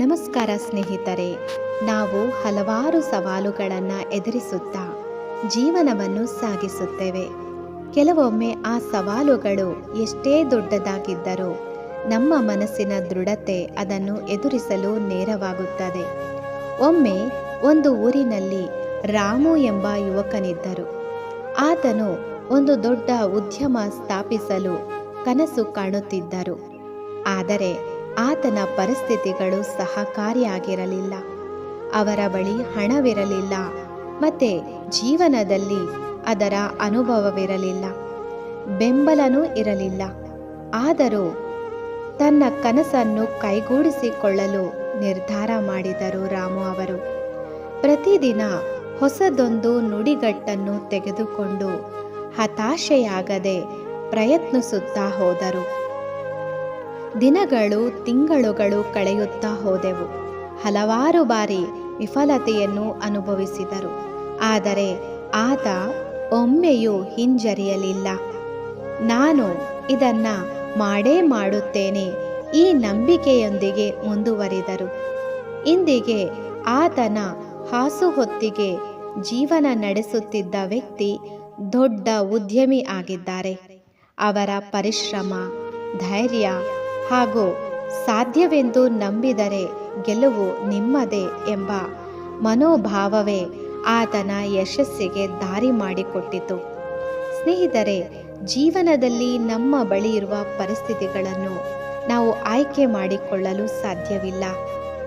ನಮಸ್ಕಾರ ಸ್ನೇಹಿತರೆ, ನಾವು ಹಲವಾರು ಸವಾಲುಗಳನ್ನು ಎದುರಿಸುತ್ತಾ ಜೀವನವನ್ನು ಸಾಗಿಸುತ್ತೇವೆ. ಕೆಲವೊಮ್ಮೆ ಆ ಸವಾಲುಗಳು ಎಷ್ಟೇ ದೊಡ್ಡದಾಗಿದ್ದರೂ ನಮ್ಮ ಮನಸ್ಸಿನ ದೃಢತೆ ಅದನ್ನು ಎದುರಿಸಲು ನೇರವಾಗುತ್ತದೆ. ಒಮ್ಮೆ ಒಂದು ಊರಿನಲ್ಲಿ ರಾಮು ಎಂಬ ಯುವಕನಿದ್ದರು. ಆತನು ಒಂದು ದೊಡ್ಡ ಉದ್ಯಮ ಸ್ಥಾಪಿಸಲು ಕನಸು ಕಾಣುತ್ತಿದ್ದರು. ಆದರೆ ಆತನ ಪರಿಸ್ಥಿತಿಗಳು ಸಹಕಾರಿಯಾಗಿರಲಿಲ್ಲ ಅವರ ಬಳಿ ಹಣವಿರಲಿಲ್ಲ ಮತ್ತೆ ಜೀವನದಲ್ಲಿ ಅದರ ಅನುಭವವಿರಲಿಲ್ಲ. ಬೆಂಬಲನೂ ಇರಲಿಲ್ಲ. ಆದರೂ ತನ್ನ ಕನಸನ್ನು ಕೈಗೂಡಿಸಿಕೊಳ್ಳಲು ನಿರ್ಧಾರ ಮಾಡಿದರು ರಾಮು ಅವರು. ಪ್ರತಿದಿನ ಹೊಸದೊಂದು ನುಡಿಗಟ್ಟನ್ನು ತೆಗೆದುಕೊಂಡು ಹತಾಶೆಯಾಗದೆ ಪ್ರಯತ್ನಿಸುತ್ತಾ ಹೋದರು. ದಿನಗಳು, ತಿಂಗಳುಗಳು ಕಳೆಯುತ್ತಾ ಹೋದೆವು. ಹಲವಾರು ಬಾರಿ ವಿಫಲತೆಯನ್ನು ಅನುಭವಿಸಿದರು. ಆದರೆ ಆತ ಒಮ್ಮೆಯೂ ಹಿಂಜರಿಯಲಿಲ್ಲ. ನಾನು ಇದನ್ನ ಮಾಡೇ ಮಾಡುತ್ತೇನೆ ಈ ನಂಬಿಕೆಯೊಂದಿಗೆ ಮುಂದುವರಿದರು. ಇಂದಿಗೆ ಆತನ ಹಾಸು ಹೊತ್ತಿಗೆ ಜೀವನ ನಡೆಸುತ್ತಿದ್ದ ವ್ಯಕ್ತಿ ದೊಡ್ಡ ಉದ್ಯಮಿ ಆಗಿದ್ದಾರೆ. ಅವರ ಪರಿಶ್ರಮ, ಧೈರ್ಯ ಹಾಗೂ ಸಾಧ್ಯವೆಂದು ನಂಬಿದರೆ ಗೆಲುವು ನಿಮ್ಮದೇ ಎಂಬ ಮನೋಭಾವವೇ ಆತನ ಯಶಸ್ಸಿಗೆ ದಾರಿ ಮಾಡಿಕೊಟ್ಟಿತು. ಸ್ನೇಹಿತರೆ, ಜೀವನದಲ್ಲಿ ನಮ್ಮ ಬಳಿ ಇರುವ ಪರಿಸ್ಥಿತಿಗಳನ್ನು ನಾವು ಆಯ್ಕೆ ಮಾಡಿಕೊಳ್ಳಲು ಸಾಧ್ಯವಿಲ್ಲ.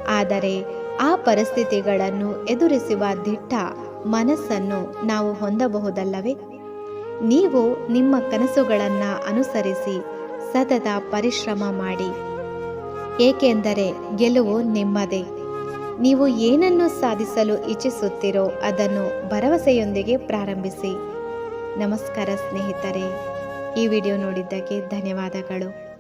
ಆದರೆ ಆ ಪರಿಸ್ಥಿತಿಗಳನ್ನು ಎದುರಿಸುವ ದಿಟ್ಟ ಮನಸ್ಸನ್ನು ನಾವು ಹೊಂದಬಹುದಲ್ಲವೇ? ನೀವು ನಿಮ್ಮ ಕನಸುಗಳನ್ನು ಅನುಸರಿಸಿ ಸತತ ಪರಿಶ್ರಮ ಮಾಡಿ. ಏಕೆಂದರೆ ಗೆಲುವು ನಿಮ್ಮದೇ. ನೀವು ಏನನ್ನು ಸಾಧಿಸಲು ಇಚ್ಛಿಸುತ್ತೀರೋ ಅದನ್ನು ಭರವಸೆಯೊಂದಿಗೆ ಪ್ರಾರಂಭಿಸಿ. ನಮಸ್ಕಾರ ಸ್ನೇಹಿತರೆ. ಈ ವಿಡಿಯೋ ನೋಡಿದ್ದಕ್ಕೆ ಧನ್ಯವಾದಗಳು.